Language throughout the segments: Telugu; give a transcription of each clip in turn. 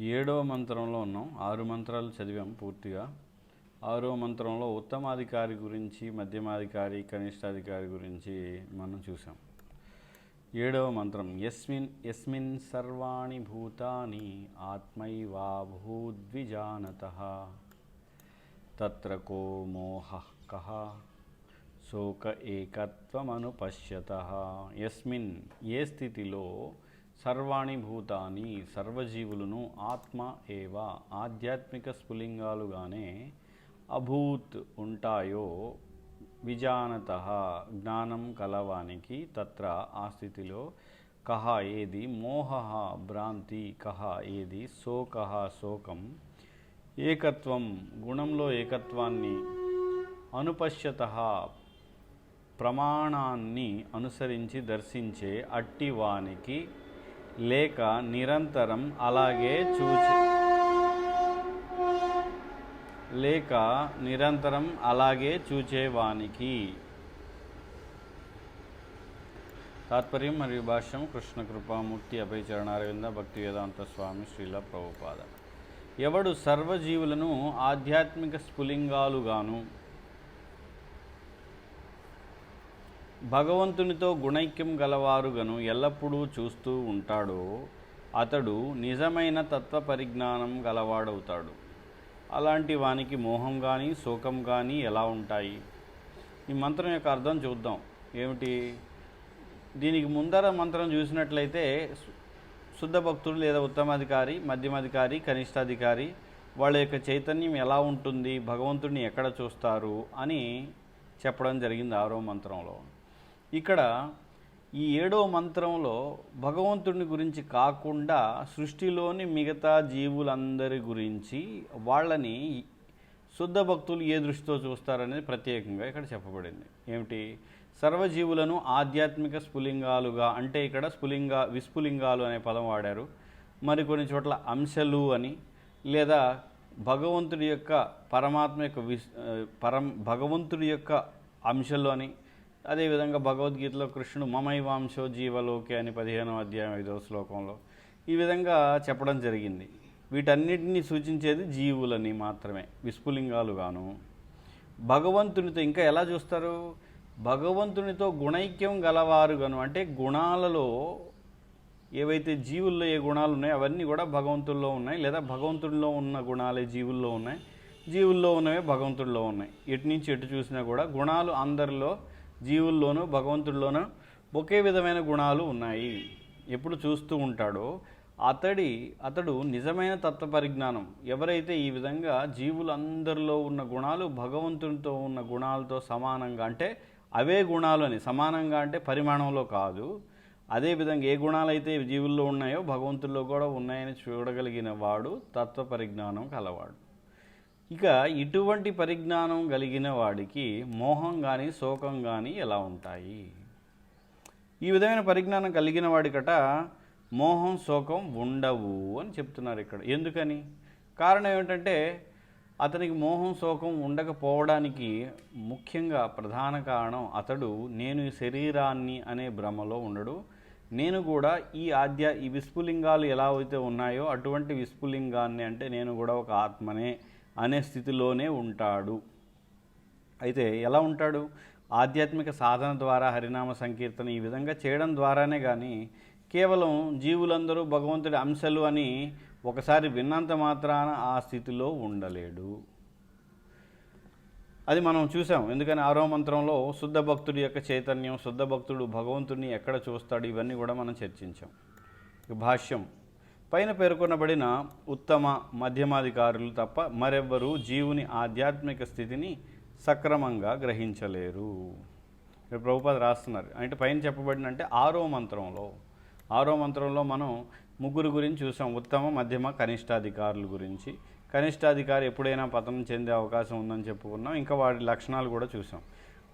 ఏడవ మంత్రంలో ఉన్నాం. ఆరు మంత్రాలు చదివాం పూర్తిగా. ఆరో మంత్రంలో ఉత్తమాధికారి గురించి మధ్యమాధికారి కనిష్టాధికారి గురించి మనం చూసాం. ఏడవ మంత్రం యస్మిన్ యస్మిన్ సర్వాణి భూతాని ఆత్మైవాభూద్విజానత తత్ర కో మోహ కహ శోక ఏకత్వమనుపశ్యత. యస్మిన్ ఏ స్థితిలో సర్వాణి భూతాని సర్వజీవులను ఆత్మ ఏవ? ఆధ్యాత్మిక స్ఫులింగాలుగానే అభూత్ ఉంటాయో? విజానత జ్ఞానం కలవానికి తత్ర ఆ స్థితిలో కహ ఏది? మోహ భ్రాంతి కహ ఏది? శోక శోకం. ఏకత్వం గుణంలో ఏకత్వాన్ని అనుపశ్యత ప్రమాణాన్ని అనుసరించి దర్శించే అట్టివానికి లేక నిరంతరం అలాగే చూచి లేక నిరంతరం అలాగే చూచేవానికి. తాత్పర్యం మరియు భాష్యం కృష్ణ కృపామూర్తి అభయ చరణారవింద భక్తి వేదాంత స్వామి శ్రీల ప్రభుపాద. ఎవడు సర్వజీవులను ఆధ్యాత్మిక స్ఫులింగాలుగాను భగవంతునితో గుణైక్యం గలవారుగను ఎల్లప్పుడూ చూస్తూ ఉంటాడో అతడు నిజమైన తత్వ పరిజ్ఞానం గలవాడవుతాడు. అలాంటి వానికి మోహం కానీ శోకం కానీ ఎలా ఉంటాయి? ఈ మంత్రం యొక్క అర్థం చూద్దాం. ఏమిటి? దీనికి ముందర మంత్రం చూసినట్లయితే శుద్ధ భక్తుడు లేదా ఉత్తమాధికారి మధ్యమాధికారి కనిష్టాధికారి వాళ్ళ యొక్క చైతన్యం ఎలా ఉంటుంది? భగవంతుడిని ఎక్కడ చూస్తారు? అని చెప్పడం జరిగింది ఆరో మంత్రంలో. ఇక్కడ ఈ ఏడో మంత్రంలో భగవంతుడిని గురించి కాకుండా సృష్టిలోని మిగతా జీవులందరి గురించి వాళ్ళని శుద్ధ భక్తులు ఏ దృష్టితో చూస్తారనేది ప్రత్యేకంగా ఇక్కడ చెప్పబడింది. ఏమిటి? సర్వజీవులను ఆధ్యాత్మిక స్ఫులింగాలుగా అంటే ఇక్కడ స్ఫులింగ విస్ఫులింగాలు అనే పదం వాడారు. మరికొన్ని చోట్ల అంశలు అని లేదా భగవంతుడి యొక్క పరమాత్మ యొక్క విస్ పరం భగవంతుడి యొక్క అంశలు అని అదేవిధంగా భగవద్గీతలో కృష్ణుడు మమైవాంశో జీవలోకి అని పదిహేనవ అధ్యాయం ఐదవ శ్లోకంలో ఈ విధంగా చెప్పడం జరిగింది. వీటన్నిటిని సూచించేది జీవులని మాత్రమే విస్ఫులింగాలుగాను భగవంతునితో ఇంకా ఎలా చూస్తారు? భగవంతునితో గుణైక్యం గలవారు గాను అంటే గుణాలలో ఏవైతే జీవుల్లో ఏ గుణాలు ఉన్నాయో అవన్నీ కూడా భగవంతుల్లో ఉన్నాయి లేదా భగవంతుడిలో ఉన్న గుణాలే జీవుల్లో ఉన్నాయి. జీవుల్లో ఉన్నవే భగవంతుడిలో ఉన్నాయి. ఎటు నుంచి ఎటు చూసినా కూడా గుణాలు అందరిలో జీవుల్లోనూ భగవంతుడిలోనూ ఒకే విధమైన గుణాలు ఉన్నాయి. ఎప్పుడు చూస్తూ ఉంటాడో అతడి అతడు నిజమైన తత్వ పరిజ్ఞానం. ఎవరైతే ఈ విధంగా జీవులందరిలో ఉన్న గుణాలు భగవంతునితో ఉన్న గుణాలతో సమానంగా అంటే అవే గుణాలు అని సమానంగా అంటే పరిమాణంలో కాదు. అదేవిధంగా ఏ గుణాలు అయితే జీవుల్లో ఉన్నాయో భగవంతుల్లో కూడా ఉన్నాయని చూడగలిగిన వాడు తత్వ పరిజ్ఞానం కలవాడు. ఇక ఇటువంటి పరిజ్ఞానం కలిగిన వాడికి మోహం కానీ శోకం కానీ ఎలా ఉంటాయి? ఈ విధమైన పరిజ్ఞానం కలిగిన వాడికట మోహం శోకం ఉండవు అని చెప్తున్నారు ఇక్కడ. ఎందుకని? కారణం ఏమిటంటే అతనికి మోహం శోకం ఉండకపోవడానికి ముఖ్యంగా ప్రధాన కారణం అతడు నేను ఈ శరీరాన్ని అనే భ్రమలో ఉండడు. నేను కూడా ఈ ఆద్య ఈ విస్ఫులింగాలు ఎలా అయితే ఉన్నాయో అటువంటి విస్ఫులింగాన్ని అంటే నేను కూడా ఒక ఆత్మనే అనే స్థితిలోనే ఉంటాడు. అయితే ఎలా ఉంటాడు? ఆధ్యాత్మిక సాధన ద్వారా హరినామ సంకీర్తన ఈ విధంగా చేయడం ద్వారానే కానీ కేవలం జీవులందరూ భగవంతుడి అంశలు అని ఒకసారి విన్నంత మాత్రాన ఆ స్థితిలో ఉండలేడు. అది మనం చూసాం. ఎందుకని? ఆరో మంత్రంలో శుద్ధ భక్తుడి యొక్క చైతన్యం శుద్ధ భక్తుడు భగవంతుడిని ఎక్కడ చూస్తాడు? ఇవన్నీ కూడా మనం చర్చించాం. భాష్యం పైన పేర్కొనబడిన ఉత్తమ మధ్యమాధికారులు తప్ప మరెవ్వరూ జీవుని ఆధ్యాత్మిక స్థితిని సక్రమంగా గ్రహించలేరు. ప్రభుపాద రాస్తున్నారు. అంటే పైన చెప్పబడిన అంటే ఆరో మంత్రంలో ఆరో మంత్రంలో మనం ముగ్గురు గురించి చూసాం. ఉత్తమ మధ్యమ కనిష్టాధికారుల గురించి. కనిష్టాధికారి ఎప్పుడైనా పతనం చెందే అవకాశం ఉందని చెప్పుకున్నాం. ఇంకా వాడి లక్షణాలు కూడా చూసాం.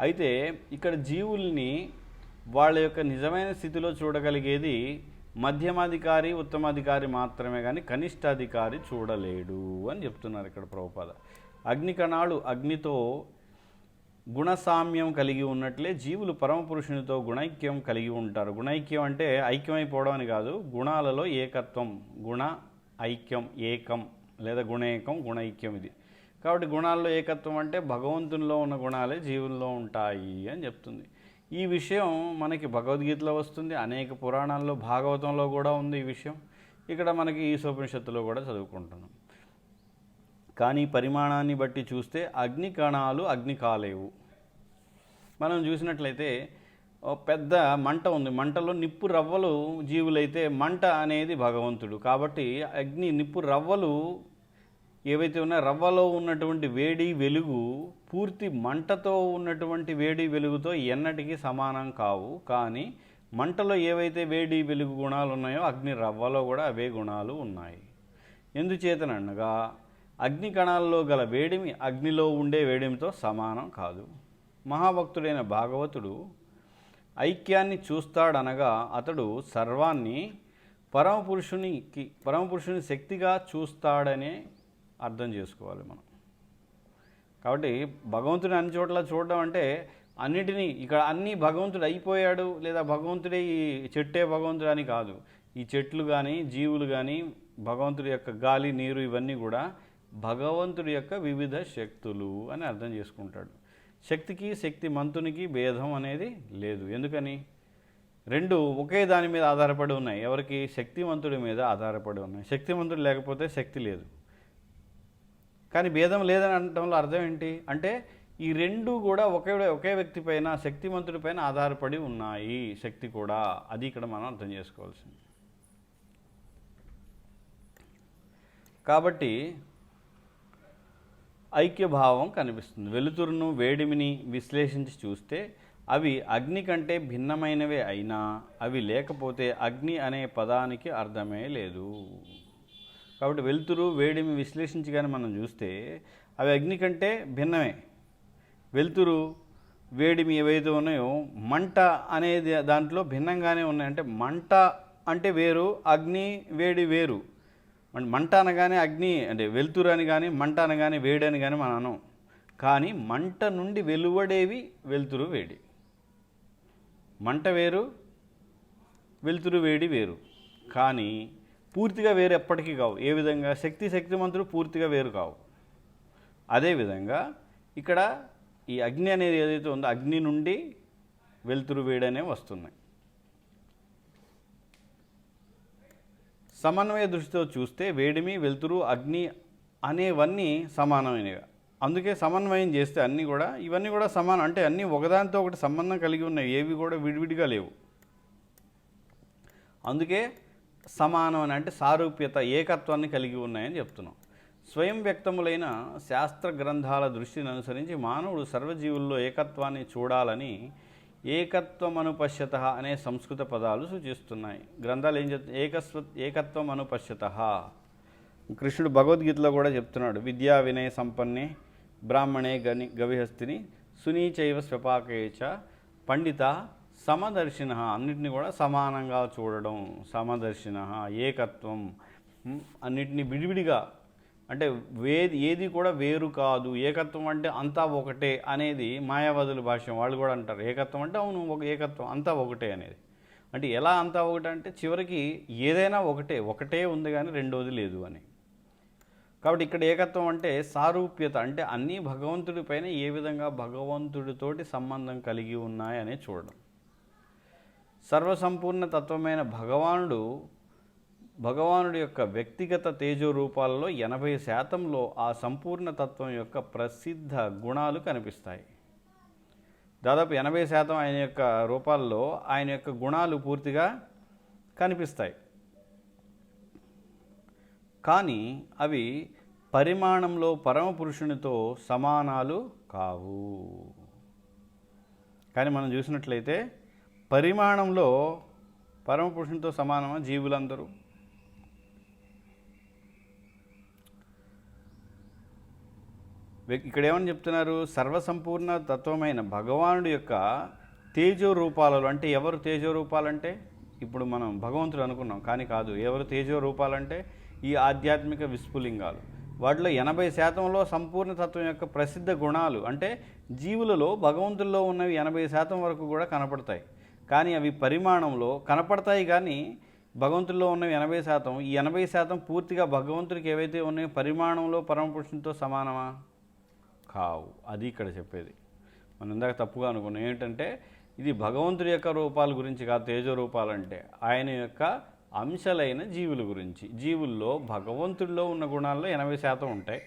అయితే ఇక్కడ జీవుల్ని వాళ్ళ యొక్క నిజమైన స్థితిలో చూడగలిగేది మధ్యమాధికారి ఉత్తమాధికారి మాత్రమే కానీ కనిష్టాధికారి చూడలేడు అని చెప్తున్నారు ఇక్కడ ప్రభుపాద. అగ్నికణాలు అగ్నితో గుణసామ్యం కలిగి ఉన్నట్లే జీవులు పరమపురుషునితో గుణైక్యం కలిగి ఉంటారు. గుణైక్యం అంటే ఐక్యమైపోవడం అని కాదు గుణాలలో ఏకత్వం గుణ ఐక్యం ఏకం లేదా గుణేకం గుణైక్యం ఇది. కాబట్టి గుణాల్లో ఏకత్వం అంటే భగవంతునిలో ఉన్న గుణాలే జీవుల్లో ఉంటాయి అని చెప్తుంది. ఈ విషయం మనకి భగవద్గీతలో వస్తుంది అనేక పురాణాల్లో భాగవతంలో కూడా ఉంది ఈ విషయం. ఇక్కడ మనకి ఈశోపనిషత్తులో కూడా చదువుకుంటున్నాం. కానీ పరిమాణాన్ని బట్టి చూస్తే అగ్ని కణాలు అగ్ని కాలేవు. మనం చూసినట్లయితే పెద్ద మంట ఉంది. మంటలో నిప్పు రవ్వలు జీవులైతే మంట అనేది భగవంతుడు. కాబట్టి అగ్ని నిప్పు రవ్వలు ఏవైతే ఉన్నాయో రవ్వలో ఉన్నటువంటి వేడి వెలుగు పూర్తి మంటతో ఉన్నటువంటి వేడి వెలుగుతో ఎన్నటికీ సమానం కావు. కానీ మంటలో ఏవైతే వేడి వెలుగు గుణాలు ఉన్నాయో అగ్ని రవ్వలో కూడా అవే గుణాలు ఉన్నాయి. ఎందుచేతనగా అగ్ని కణాల్లో గల వేడిమి అగ్నిలో ఉండే వేడిమితో సమానం కాదు. మహాభక్తుడైన భాగవతుడు ఐక్యాన్ని చూస్తాడనగా అతడు సర్వాన్ని పరమపురుషునికి పరమపురుషుని శక్తిగా చూస్తాడనే అర్థం చేసుకోవాలి మనం. కాబట్టి భగవంతుని అన్ని చోట్ల చూడడం అంటే అన్నిటినీ ఇక్కడ అన్నీ భగవంతుడు అయిపోయాడు లేదా భగవంతుడే ఈ చెట్టే భగవంతుడు అని కాదు. ఈ చెట్లు కానీ జీవులు కానీ భగవంతుడి యొక్క గాలి నీరు ఇవన్నీ కూడా భగవంతుడి యొక్క వివిధ శక్తులు అని అర్థం చేసుకుంటాడు. శక్తికి శక్తి మంతునికి భేదం అనేది లేదు. ఎందుకని? రెండు ఒకే దాని మీద ఆధారపడి ఉన్నాయి. ఎవరికి? శక్తివంతుడి మీద ఆధారపడి ఉన్నాయి. శక్తివంతుడు లేకపోతే శక్తి లేదు. కానీ భేదం లేదని అనడంలో అర్థం ఏంటి? అంటే ఈ రెండు కూడా ఒకే ఒకే వ్యక్తి పైన శక్తిమంతుడి పైన ఆధారపడి ఉన్నాయి. శక్తి కూడా. అది ఇక్కడ మనం అర్థం చేసుకోవాల్సింది. కాబట్టి ఐక్యభావం కనిపిస్తుంది. వెలుతురును వేడిమిని విశ్లేషించి చూస్తే అవి అగ్ని కంటే భిన్నమైనవే అయినా అవి లేకపోతే అగ్ని అనే పదానికి అర్థమే లేదు. కాబట్టి వెలుతురు వేడిమి విశ్లేషించి కానీ మనం చూస్తే అవి అగ్ని కంటే భిన్నమే. వెలుతురు వేడిమి ఏవైతే ఉన్నాయో మంట అనేది దాంట్లో భిన్నంగానే ఉన్నాయి. అంటే మంట అంటే వేరు అగ్ని వేడి వేరు. మంట అనగానే అగ్ని అంటే వెలుతురు అని కానీ మంట అనగానే వేడి అని కానీ మనం అనం కానీ మంట నుండి వెలువడేవి వెలుతురు వేడి. మంట వేరు వెలుతురు వేడి వేరు. కానీ పూర్తిగా వేరు ఎప్పటికీ కావు. ఏ విధంగా? శక్తి శక్తిమంతుడు పూర్తిగా వేరు కావు. అదేవిధంగా ఇక్కడ ఈ అగ్ని అనేది ఏదైతే ఉందో అగ్ని నుండి వెలుతురు వేడనే వస్తున్నాయి. సమన్వయ దృష్టితో చూస్తే వేడిమి వెలుతురు అగ్ని అనేవన్నీ సమానమైనవి. అందుకే సమన్వయం చేస్తే అన్నీ కూడా ఇవన్నీ కూడా సమానం. అంటే అన్నీ ఒకదానితో ఒకటి సంబంధం కలిగి ఉన్నాయి. ఏవి కూడా విడివిడిగా లేవు. అందుకే సమానం అని అంటే సారూప్యత ఏకత్వాన్ని కలిగి ఉన్నాయని చెప్తున్నాం. స్వయం వ్యక్తములైన శాస్త్ర గ్రంథాల దృష్టిని అనుసరించి మానవుడు సర్వజీవుల్లో ఏకత్వాన్ని చూడాలని ఏకత్వం అనుపశ్యత అనే సంస్కృత పదాలు సూచిస్తున్నాయి. గ్రంథాలు ఏం చెప్తున్నాయి? ఏకస్వ ఏకత్వం అనుపశ్యత కృష్ణుడు భగవద్గీతలో కూడా చెప్తున్నాడు విద్యా వినయ సంపన్నే బ్రాహ్మణే గని గవిహస్తిని సునీచైవ స్వపాకేచ పండిత సమదర్శిన అన్నిటిని కూడా సమానంగా చూడడం సమదర్శిన ఏకత్వం అన్నిటినీ అన్నిటిని విడివిడిగా అంటే వేది ఏది కూడా వేరు కాదు. ఏకత్వం అంటే అంతా ఒకటే అనేది మాయావాదుల భాష్యం. వాళ్ళు కూడా అంటారు. ఏకత్వం అంటే అవును ఒక ఏకత్వం అంతా ఒకటే అనేది. అంటే ఎలా అంతా ఒకటే అంటే చివరికి ఏదైనా ఒకటే ఒకటే ఉంది కానీ రెండోది లేదు అని. కాబట్టి ఇక్కడ ఏకత్వం అంటే సారూప్యత అంటే అన్నీ భగవంతుడి పైన ఏ విధంగా భగవంతుడితోటి సంబంధం కలిగి ఉన్నాయనే చూడడం. సర్వసంపూర్ణ తత్వమైన భగవానుడు భగవానుడి యొక్క వ్యక్తిగత తేజో రూపాలలో ఎనభై శాతంలో ఆ సంపూర్ణ తత్వం యొక్క ప్రసిద్ధ గుణాలు కనిపిస్తాయి. దాదాపు ఎనభై శాతం ఆయన యొక్క రూపాల్లో ఆయన యొక్క గుణాలు పూర్తిగా కనిపిస్తాయి. కానీ అవి పరిమాణంలో పరమపురుషునితో సమానాలు కావు. కానీ మనం చూసినట్లయితే పరిమాణంలో పరమపురుషునితో సమానమా జీవులందరూ? ఇక్కడ ఏమని చెప్తున్నారు? సర్వసంపూర్ణ తత్వమైన భగవానుడి యొక్క తేజో రూపాలలో అంటే ఎవరు తేజో రూపాలంటే ఇప్పుడు మనం భగవంతుడు అనుకున్నాం కానీ కాదు ఎవరు తేజో రూపాలంటే ఈ ఆధ్యాత్మిక విస్ఫులింగాలు వాటిలో ఎనభై శాతంలో సంపూర్ణ తత్వం యొక్క ప్రసిద్ధ గుణాలు అంటే జీవులలో భగవంతుల్లో ఉన్నవి ఎనభై శాతం వరకు కూడా కనపడతాయి. కానీ అవి పరిమాణంలో కనపడతాయి కానీ భగవంతుల్లో ఉన్నవి ఎనభై శాతం. ఈ ఎనభై శాతం పూర్తిగా భగవంతుడికి ఏవైతే ఉన్నాయో పరిమాణంలో పరమపురుషునితో సమానమా? కావు. అది ఇక్కడ చెప్పేది. మనం ఇందాక తప్పుగా అనుకున్నాం. ఏంటంటే ఇది భగవంతుడి యొక్క రూపాల గురించి కాదు తేజో రూపాలంటే. ఆయన యొక్క అంశాలైన జీవుల గురించి. జీవుల్లో భగవంతుడిలో ఉన్న గుణాల్లో ఎనభై శాతం ఉంటాయి.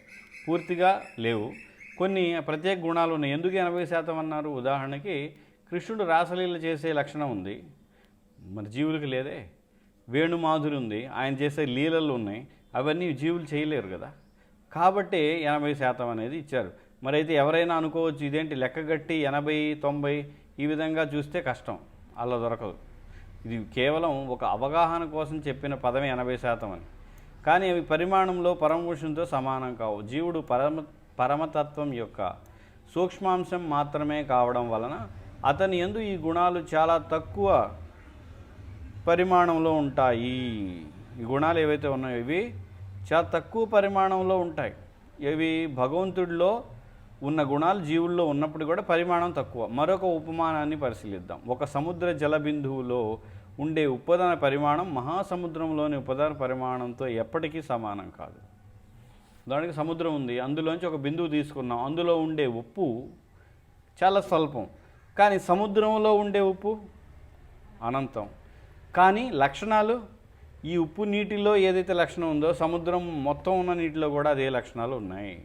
పూర్తిగా లేవు. కొన్ని ప్రత్యేక గుణాలు ఉన్నాయి. ఎందుకు ఎనభై శాతం అన్నారు? ఉదాహరణకి కృష్ణుడు రాసలీల చేసే లక్షణం ఉంది. మరి జీవులకి లేదే. వేణుమాధురి ఉంది. ఆయన చేసే లీలలు ఉన్నాయి. అవన్నీ జీవులు చేయలేరు కదా. కాబట్టి ఎనభై శాతం అనేది ఇచ్చారు. మరి అయితే ఎవరైనా అనుకోవచ్చు ఇదేంటి లెక్కగట్టి ఎనభై తొంభై ఈ విధంగా చూస్తే కష్టం. అలా దొరకదు. ఇది కేవలం ఒక అవగాహన కోసం చెప్పిన పదమే ఎనభై శాతం అని. కానీ అవి పరిమాణంలో పరమభూషణతో సమానం కావు. జీవుడు పరమ పరమతత్వం యొక్క సూక్ష్మాంశం మాత్రమే కావడం వలన అతని ఎందు ఈ గుణాలు చాలా తక్కువ పరిమాణంలో ఉంటాయి. ఈ గుణాలు ఏవైతే ఉన్నాయో ఇవి చాలా తక్కువ పరిమాణంలో ఉంటాయి. ఇవి భగవంతుడిలో ఉన్న గుణాలు జీవుల్లో ఉన్నప్పుడు కూడా పరిమాణం తక్కువ. మరొక ఉపమానాన్ని పరిశీలిద్దాం. ఒక సముద్ర జల బిందువులో ఉండే ఉపదాన పరిమాణం మహాసముద్రంలోని ఉపదాన పరిమాణంతో ఎప్పటికీ సమానం కాదు. దానికి సముద్రం ఉంది. అందులోంచి ఒక బిందువు తీసుకున్నాం. అందులో ఉండే ఉప్పు చాలా స్వల్పం. కానీ సముద్రంలో ఉండే ఉప్పు అనంతం. కానీ లక్షణాలు ఈ ఉప్పు నీటిలో ఏదైతే లక్షణం ఉందో సముద్రం మొత్తం ఉన్న నీటిలో కూడా అదే లక్షణాలు ఉన్నాయి.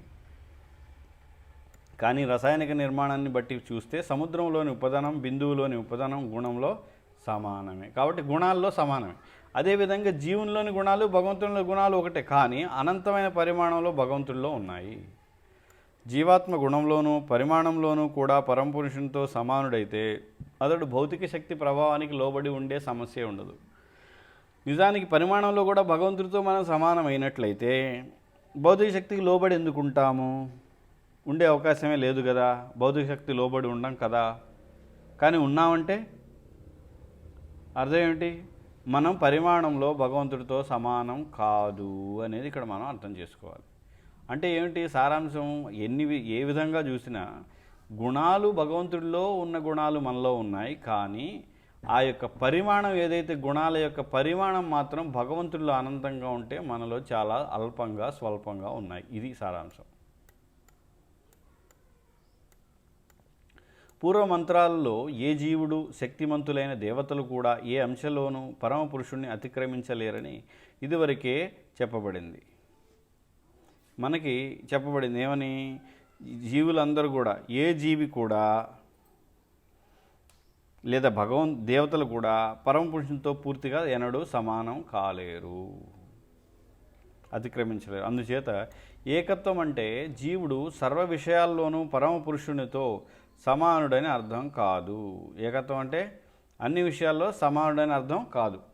కానీ రసాయనిక నిర్మాణాన్ని బట్టి చూస్తే సముద్రంలోని ఉపదనం బిందువులోని ఉపదనం గుణంలో సమానమే. కాబట్టి గుణాల్లో సమానమే. అదేవిధంగా జీవునిలోని గుణాలు భగవంతుని గుణాలు ఒకటే. కానీ అనంతమైన పరిమాణంలో భగవంతుల్లో ఉన్నాయి. జీవాత్మ గుణంలోనూ పరిమాణంలోనూ కూడా పరమపురుషునితో సమానుడైతే అతడు భౌతిక శక్తి ప్రభావానికి లోబడి ఉండే సమస్య ఉండదు. నిజానికి పరిమాణంలో కూడా భగవంతుడితో మనం సమానమైనట్లయితే భౌతిక శక్తికి లోబడి ఎందుకు ఉంటాము ఉండే అవకాశమే లేదు కదా. భౌతిక శక్తి లోబడి ఉండం కదా. కానీ ఉన్నామంటే? అర్థం ఏమిటి మనం పరిమాణంలో భగవంతుడితో సమానం కాదు అనేది ఇక్కడ మనం అర్థం చేసుకోవాలి. అంటే ఏమిటి? సారాంశం ఎన్ని ఏ విధంగా చూసినా గుణాలు భగవంతుడిలో ఉన్న గుణాలు మనలో ఉన్నాయి. కానీ ఆ యొక్క పరిమాణం ఏదైతే గుణాల యొక్క పరిమాణం మాత్రం భగవంతుడిలో అనంతంగా ఉంటే మనలో చాలా అల్పంగా స్వల్పంగా ఉన్నాయి. ఇది సారాంశం. పూర్వ మంత్రాల్లో ఏ జీవుడు శక్తిమంతులైన దేవతలు కూడా ఏ అంశంలోనూ పరమ పురుషుణ్ణి అతిక్రమించలేరని ఇదివరకే చెప్పబడింది. మనకి చెప్పబడింది ఏమని? జీవులందరూ కూడా ఏ జీవి కూడా లేదా భగవన్ దేవతలు కూడా పరమ పురుషునితో పూర్తిగా ఎనడు సమానం కాలేరు. అతిక్రమించలేరు. అందుచేత ఏకత్వం అంటే జీవుడు సర్వ విషయాల్లోనూ పరమ పురుషునితో సమానుడని అర్థం కాదు. ఏకత్వం అంటే అన్ని విషయాల్లో సమానుడని అర్థం కాదు.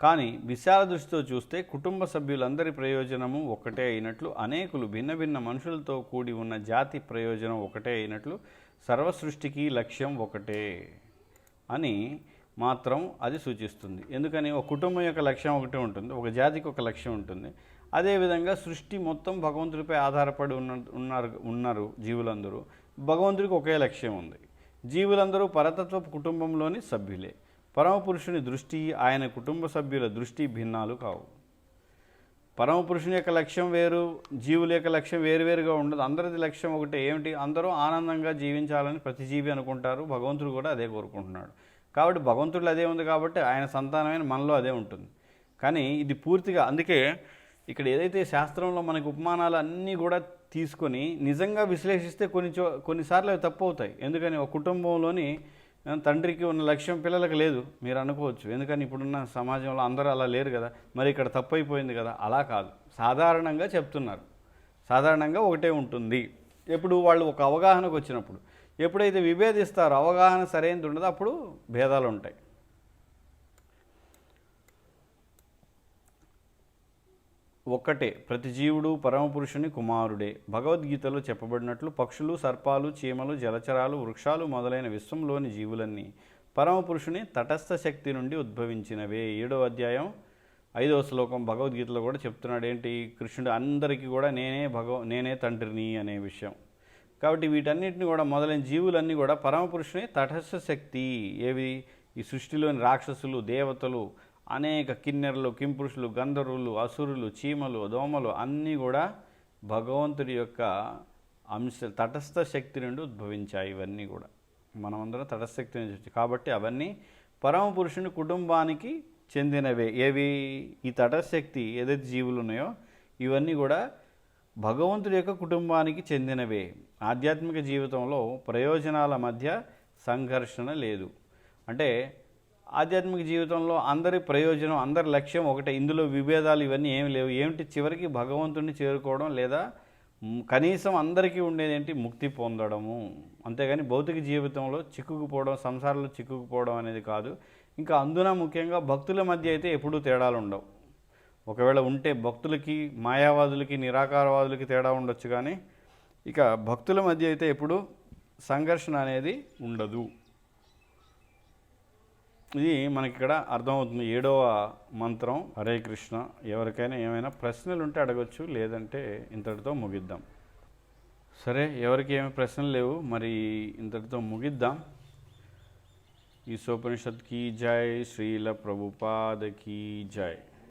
కానీ విశాల దృష్టితో చూస్తే కుటుంబ సభ్యులందరి ప్రయోజనము ఒకటే అయినట్లు అనేకులు భిన్న భిన్న మనుషులతో కూడి ఉన్న జాతి ప్రయోజనం ఒకటే అయినట్లు సర్వసృష్టికి లక్ష్యం ఒకటే అని మాత్రం అది సూచిస్తుంది. ఎందుకని? ఒక కుటుంబం యొక్క లక్ష్యం ఒకటే ఉంటుంది ఒక జాతికి ఒక లక్ష్యం ఉంటుంది. అదేవిధంగా సృష్టి మొత్తం భగవంతుడిపై ఆధారపడి ఉన్న ఉన్నారు ఉన్నారు జీవులందరూ. భగవంతుడికి ఒకే లక్ష్యం ఉంది. జీవులందరూ పరతత్వ కుటుంబంలోని సభ్యులే. పరమపురుషుని దృష్టి ఆయన కుటుంబ సభ్యుల దృష్టి భిన్నాలు కావు. పరమపురుషుని యొక్క లక్ష్యం వేరు జీవుల యొక్క లక్ష్యం వేరువేరుగా ఉండదు. అందరిది లక్ష్యం ఒకటే. ఏమిటి? అందరూ ఆనందంగా జీవించాలని ప్రతి జీవి అనుకుంటారు. భగవంతుడు కూడా అదే కోరుకుంటున్నాడు. కాబట్టి భగవంతుడు అదే ఉంది కాబట్టి ఆయన సంతానమైన మనలో అదే ఉంటుంది. కానీ ఇది పూర్తిగా అందుకే ఇక్కడ ఏదైతే శాస్త్రంలో మనకి ఉపమానాలు అన్నీ కూడా తీసుకొని నిజంగా విశ్లేషిస్తే కొన్ని చో కొన్నిసార్లు అవి తప్పు అవుతాయి. ఎందుకని? ఒక కుటుంబంలోని తండ్రికి ఉన్న లక్ష్యం పిల్లలకు లేదు మీరు అనుకోవచ్చు. ఎందుకని ఇప్పుడున్న సమాజంలో అందరూ అలా లేరు కదా. మరి ఇక్కడ తప్పు అయిపోయింది కదా. అలా కాదు. సాధారణంగా చెప్తున్నారు. సాధారణంగా ఒకటే ఉంటుంది. ఎప్పుడు వాళ్ళు ఒక అవగాహనకు వచ్చినప్పుడు ఎప్పుడైతే విభేదిస్తారో అవగాహన సరైనది ఉండదో అప్పుడు భేదాలు ఉంటాయి ఒక్కటే ప్రతి జీవుడు పరమపురుషుని కుమారుడే. భగవద్గీతలో చెప్పబడినట్లు పక్షులు సర్పాలు చీమలు జలచరాలు వృక్షాలు మొదలైన విశ్వంలోని జీవులన్నీ పరమపురుషుని తటస్థ శక్తి నుండి ఉద్భవించినవే. ఏడో అధ్యాయం ఐదవ శ్లోకం భగవద్గీతలో కూడా చెప్తున్నాడు ఏంటి? కృష్ణుడు అందరికీ కూడా నేనే భగవ నేనే తండ్రిని అనే విషయం. కాబట్టి వీటన్నిటిని కూడా మొదలైన జీవులన్నీ కూడా పరమపురుషుని తటస్థ శక్తి. ఏవి? ఈ సృష్టిలోని రాక్షసులు దేవతలు అనేక కిన్నెరలు కింపురుషులు గంధర్వులు అసురులు చీమలు దోమలు అన్నీ కూడా భగవంతుడి యొక్క అంశ తటస్థ శక్తి నుండి ఉద్భవించాయి ఇవన్నీ కూడా. మనమందరం తటస్థ శక్తి నుంచి వచ్చాయి. కాబట్టి అవన్నీ పరమపురుషుని కుటుంబానికి చెందినవే. ఏవి? ఈ తటశక్తి ఏదైతే జీవులు ఉన్నాయో ఇవన్నీ కూడా భగవంతుడి యొక్క కుటుంబానికి చెందినవే. ఆధ్యాత్మిక జీవితంలో ప్రయోజనాల మధ్య సంఘర్షణ లేదు. అంటే ఆధ్యాత్మిక జీవితంలో అందరి ప్రయోజనం అందరి లక్ష్యం ఒకటే. ఇందులో విభేదాలు ఇవన్నీ ఏమి లేవు. ఏమిటి? చివరికి భగవంతుడిని చేరుకోవడం లేదా కనీసం అందరికీ ఉండేది ఏంటి? ముక్తి పొందడము. అంతేగాని భౌతిక జీవితంలో చిక్కుకుపోవడం సంసారంలో చిక్కుకుపోవడం అనేది కాదు. ఇంకా అందున ముఖ్యంగా భక్తుల మధ్య అయితే ఎప్పుడూ తేడాలు ఉండవు. ఒకవేళ ఉంటే భక్తులకి మాయావాదులకి నిరాకారవాదులకి తేడా ఉండొచ్చు కానీ ఇక భక్తుల మధ్య అయితే ఎప్పుడు సంఘర్షణ అనేది ఉండదు. ఇది మనకి ఇక్కడ అర్థమవుతుంది ఏడవ మంత్రం హరే కృష్ణ. ఎవరికైనా ఏమైనా ప్రశ్నలు ఉంటే అడగొచ్చు లేదంటే ఇంతటితో ముగిద్దాం. సరే ఎవరికి ఏమి ప్రశ్నలు లేవు మరి ఇంతటితో ముగిద్దాం. ఈ సోపనిషత్ కీ జై శ్రీల ప్రభుపాద కీ జై.